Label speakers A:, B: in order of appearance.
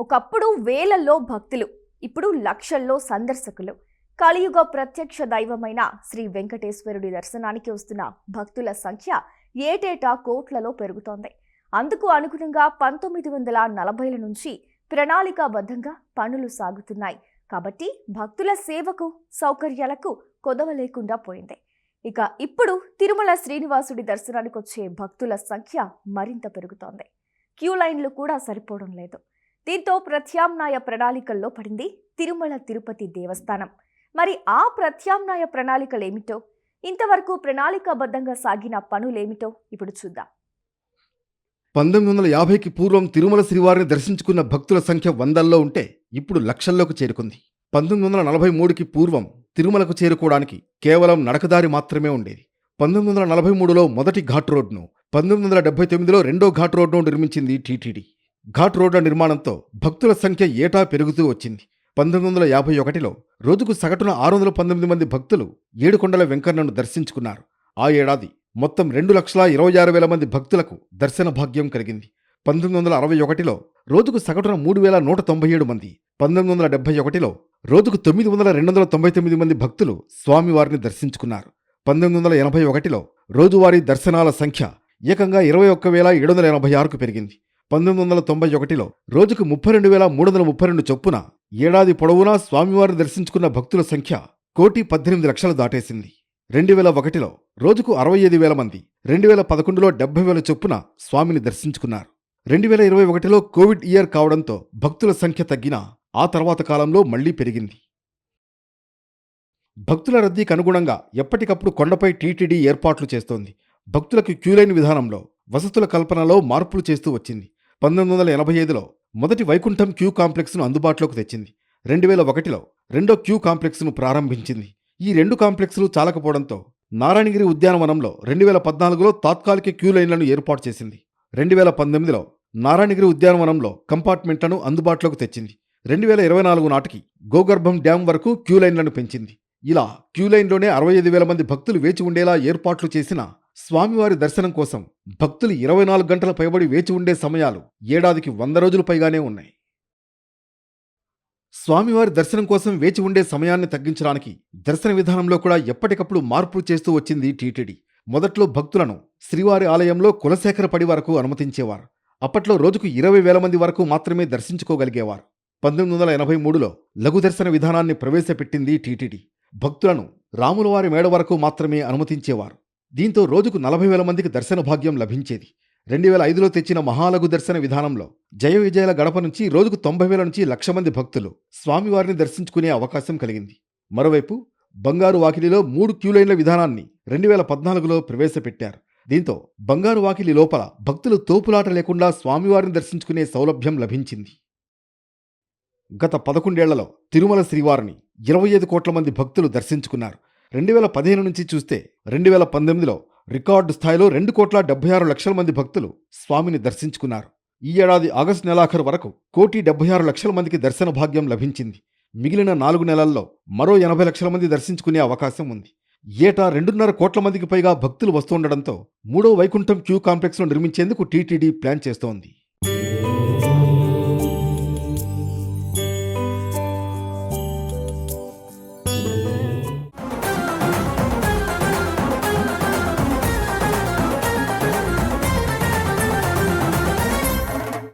A: ఒకప్పుడు వేలల్లో భక్తులు ఇప్పుడు లక్షల్లో సందర్శకులు. కలియుగ ప్రత్యక్ష దైవమైన శ్రీ వెంకటేశ్వరుడి దర్శనానికి వస్తున్న భక్తుల సంఖ్య ఏటేటా కోట్లలో పెరుగుతోంది. అందుకు అనుగుణంగా పంతొమ్మిది వందల నలభైల నుంచి ప్రణాళికాబద్ధంగా పనులు సాగుతున్నాయి. కాబట్టి భక్తుల సేవకు సౌకర్యాలకు కొదవ లేకుండా పోయింది. ఇక ఇప్పుడు తిరుమల శ్రీనివాసుడి దర్శనానికి వచ్చే భక్తుల సంఖ్య మరింత పెరుగుతోంది. క్యూ లైన్లు కూడా సరిపోవడం లేదు. దీంతో ప్రత్యామ్నాయ ప్రణాళికల్లో పడింది తిరుమల తిరుపతి దేవస్థానం. మరి ఆ ప్రత్యామ్నాయ ప్రణాళికలేమిటో? ఇంతవరకు ప్రణాళికాబద్ధంగా సాగిన పనులేమిటో ఇప్పుడు చూద్దాం.
B: పంతొమ్మిది వందల యాభైకి పూర్వం తిరుమల శ్రీవారిని దర్శించుకున్న భక్తుల సంఖ్య వందల్లో ఉంటే ఇప్పుడు లక్షల్లోకి చేరుకుంది. పంతొమ్మిది వందల నలభై మూడుకి పూర్వం తిరుమలకు చేరుకోవడానికి కేవలం నడకదారి మాత్రమే ఉండేది. పంతొమ్మిది వందల నలభై మూడులో మొదటి ఘాట్ రోడ్ను పంతొమ్మిది వందల డెబ్బై తొమ్మిదిలో రెండో ఘాట్ రోడ్ను నిర్మించింది టీటీడీ. ఘాట్ రోడ్ల నిర్మాణంతో భక్తుల సంఖ్య ఏటా పెరుగుతూ వచ్చింది. పంతొమ్మిది వందల యాభై ఒకటిలో రోజుకు సగటున ఆరు వందల పంతొమ్మిది మంది భక్తులు ఏడుకొండల వెంకన్నను దర్శించుకున్నారు. ఆ ఏడాది మొత్తం రెండు లక్షల ఇరవై ఆరు వేల మంది భక్తులకు దర్శన భాగ్యం కలిగింది. పంతొమ్మిది వందల అరవై ఒకటిలో రోజుకు సగటున మూడు వేల నూట తొంభై ఏడు మంది పంతొమ్మిది వందల డెబ్బై ఒకటిలో రోజుకు తొమ్మిది వందల రెండు వందల తొంభై తొమ్మిది మంది భక్తులు స్వామివారిని దర్శించుకున్నారు. పంతొమ్మిది వందల ఎనభై ఒకటిలో రోజువారీ దర్శనాల సంఖ్య ఏకంగా ఇరవై ఒక్క వేల ఏడు వందల ఎనభై ఆరుకు పెరిగింది. పంతొమ్మిది వందల తొంభై ఒకటిలో రోజుకు ముప్పై రెండు వేల మూడు వందల ముప్పై రెండు చొప్పున ఏడాది పొడవునా స్వామివారిని దర్శించుకున్న భక్తుల సంఖ్య కోటి పద్దెనిమిది లక్షలు దాటేసింది. రెండు వేల ఒకటిలో రోజుకు అరవై ఐదు వేల మంది రెండు వేల పదకొండులో డెబ్బై వేల చొప్పున స్వామిని దర్శించుకున్నారు. రెండు వేల ఇరవై ఒకటిలో కోవిడ్ ఇయర్ కావడంతో భక్తుల సంఖ్య తగ్గిన ఆ తర్వాత కాలంలో మళ్ళీ పెరిగింది. భక్తుల రద్దీకి అనుగుణంగా ఎప్పటికప్పుడు కొండపై టీటీడీ ఏర్పాట్లు చేస్తోంది. భక్తులకు క్యూలైన్ విధానంలో వసతుల కల్పనలో మార్పులు చేస్తూ వచ్చింది. పంతొమ్మిది వందల ఎనభై ఐదులో మొదటి వైకుంఠం క్యూ కాంప్లెక్స్ను అందుబాటులోకి తెచ్చింది. రెండు వేల ఒకటిలో రెండో క్యూ కాంప్లెక్స్ను ప్రారంభించింది. ఈ రెండు కాంప్లెక్స్లు చాలకపోవడంతో నారాయణగిరి ఉద్యానవనంలో రెండు వేల పద్నాలుగులో తాత్కాలిక క్యూ లైన్లను ఏర్పాటు చేసింది. రెండు వేల పంతొమ్మిదిలో నారాయణగిరి ఉద్యానవనంలో కంపార్ట్మెంట్లను అందుబాటులోకి తెచ్చింది. రెండు వేల ఇరవై నాలుగు నాటికి గోగర్భం డ్యాం వరకు క్యూ లైన్లను పెంచింది. ఇలా క్యూ లైన్లోనే అరవై ఐదు వేల మంది భక్తులు వేచి ఉండేలా ఏర్పాట్లు చేసిన స్వామివారి దర్శనం కోసం భక్తులు ఇరవై నాలుగు గంటల పైబడి వేచి ఉండే సమయాలు ఏడాదికి వంద రోజులు పైగానే ఉన్నాయి. స్వామివారి దర్శనం కోసం వేచి ఉండే సమయాన్ని తగ్గించడానికి దర్శన విధానంలో కూడా ఎప్పటికప్పుడు మార్పులు చేస్తూ వచ్చింది టీటీడీ. మొదట్లో భక్తులను శ్రీవారి ఆలయంలో కులశేఖర పడి వరకు అనుమతించేవారు. అప్పట్లో రోజుకు ఇరవై వేల మంది వరకు మాత్రమే దర్శించుకోగలిగేవారు. పంతొమ్మిది వందల ఎనభై మూడులో లఘు దర్శన విధానాన్ని ప్రవేశపెట్టింది టీటీడీ. భక్తులను రాములవారి మేడ వరకు మాత్రమే అనుమతించేవారు. దీంతో రోజుకు నలభై వేల మందికి దర్శన భాగ్యం లభించేది. రెండు వేల ఐదులో తెచ్చిన మహాలఘు దర్శన విధానంలో జయ విజయాల గడప నుంచి రోజుకు తొంభై వేల నుంచి లక్ష మంది భక్తులు స్వామివారిని దర్శించుకునే అవకాశం కలిగింది. మరోవైపు బంగారు వాకిలిలో మూడు క్యూలైన్ల విధానాన్ని రెండు వేల పద్నాలుగులో ప్రవేశపెట్టారు. దీంతో బంగారు వాకిలి లోపల భక్తులు తోపులాట లేకుండా స్వామివారిని దర్శించుకునే సౌలభ్యం లభించింది. గత పదకొండేళ్ళలో తిరుమల శ్రీవారిని ఇరవై ఐదు కోట్ల మంది భక్తులు దర్శించుకున్నారు. రెండు వేల పదిహేను నుంచి చూస్తే రెండు వేల పంతొమ్మిదిలో రికార్డు స్థాయిలో రెండు కోట్ల డెబ్బై ఆరు లక్షల మంది భక్తులు స్వామిని దర్శించుకున్నారు. ఈ ఏడాది ఆగస్టు నెలాఖరు వరకు కోటి డెబ్బై ఆరు లక్షల మందికి దర్శన భాగ్యం లభించింది. మిగిలిన నాలుగు నెలల్లో మరో ఎనభై లక్షల మంది దర్శించుకునే అవకాశం ఉంది. ఏటా రెండున్నర కోట్ల మందికి పైగా భక్తులు వస్తుండడంతో మూడో వైకుంఠం క్యూ కాంప్లెక్స్ను నిర్మించేందుకు టీటీడీ ప్లాన్ చేస్తోంది.